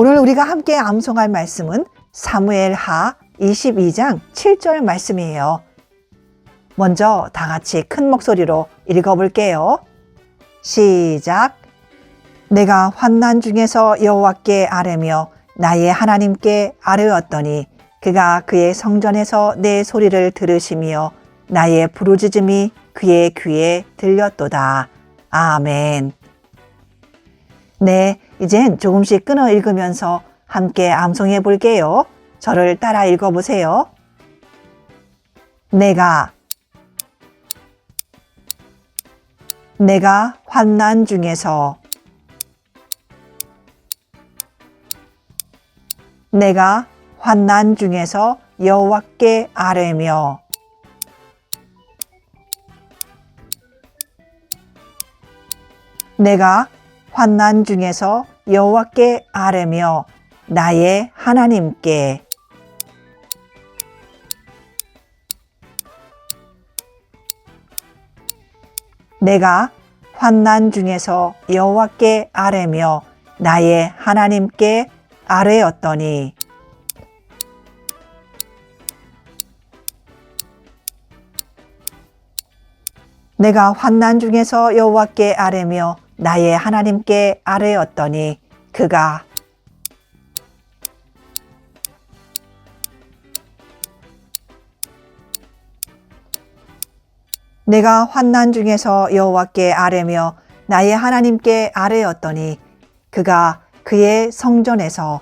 오늘 우리가 함께 암송할 말씀은 사무엘 하 22장 7절 말씀이에요. 먼저 다 같이 큰 목소리로 읽어볼게요. 시작. 내가 환난 중에서 여호와께 아뢰며 나의 하나님께 아뢰었더니 그가 그의 성전에서 내 소리를 들으시며 나의 부르짖음이 그의 귀에 들렸도다. 아멘. 네, 이젠 조금씩 끊어 읽으면서 함께 암송해 볼게요. 저를 따라 읽어 보세요. 내가 내가 환난 중에서 내가 환난 중에서 여호와께 아뢰며 내가 환난 중에서 여호와께 아뢰며 나의 하나님께. 내가 환난 중에서 여호와께 아뢰며 나의 하나님께 아뢰었더니. 내가 환난 중에서 여호와께 아뢰며 나의 하나님께 아뢰었더니 그가 내가 환난 중에서 여호와께 아뢰며 나의 하나님께 아뢰었더니 그가 그의 성전에서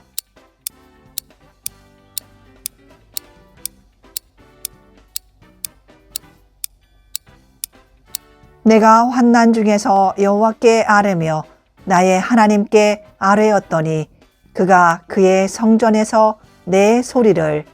내가 환난 중에서 여호와께 아뢰며 나의 하나님께 아뢰었더니 그가 그의 성전에서 내 소리를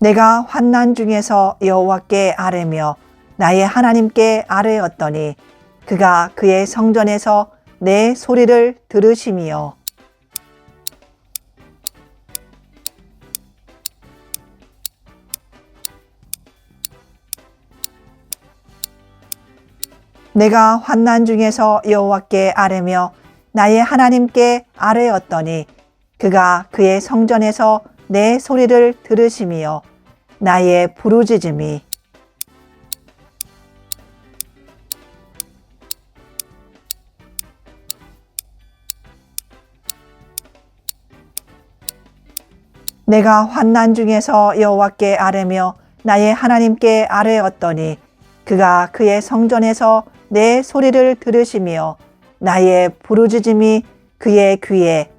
내가 환난 중에서 여호와께 아뢰며 나의 하나님께 아뢰었더니 그가 그의 성전에서 내 소리를 들으시며 내가 환난 중에서 여호와께 아뢰며 나의 하나님께 아뢰었더니 그가 그의 성전에서 내 소리를 들으시며 나의 부르짖음이. 내가 환난 중에서 여호와께 아뢰며 나의 하나님께 아뢰었더니 그가 그의 성전에서 내 소리를 들으시며 나의 부르짖음이 그의 귀에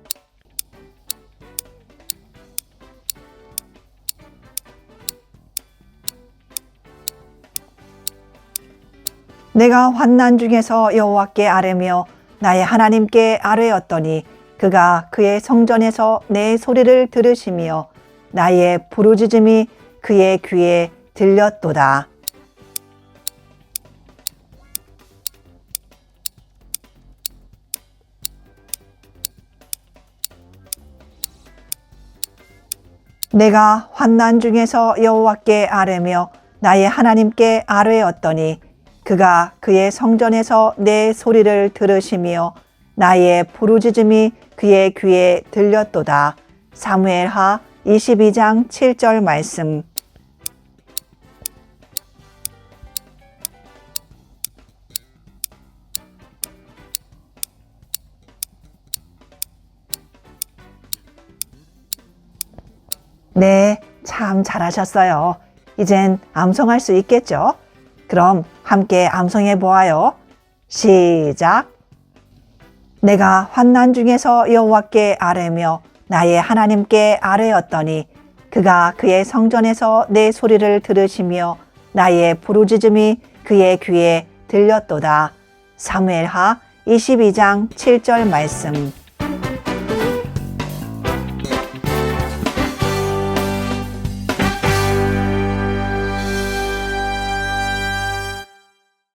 내가 환난 중에서 여호와께 아뢰며 나의 하나님께 아뢰었더니 그가 그의 성전에서 내 소리를 들으시며 나의 부르짖음이 그의 귀에 들렸도다. 내가 환난 중에서 여호와께 아뢰며 나의 하나님께 아뢰었더니 그가 그의 성전에서 내 소리를 들으시며 나의 부르짖음이 그의 귀에 들렸도다. 사무엘하 22장 7절 말씀. 네, 참 잘하셨어요. 이젠 암송할 수 있겠죠? 그럼 함께 암송해 보아요. 시작. 내가 환난 중에서 여호와께 아뢰며 나의 하나님께 아뢰었더니 그가 그의 성전에서 내 소리를 들으시며 나의 부르짖음이 그의 귀에 들렸도다. 사무엘하 22장 7절 말씀.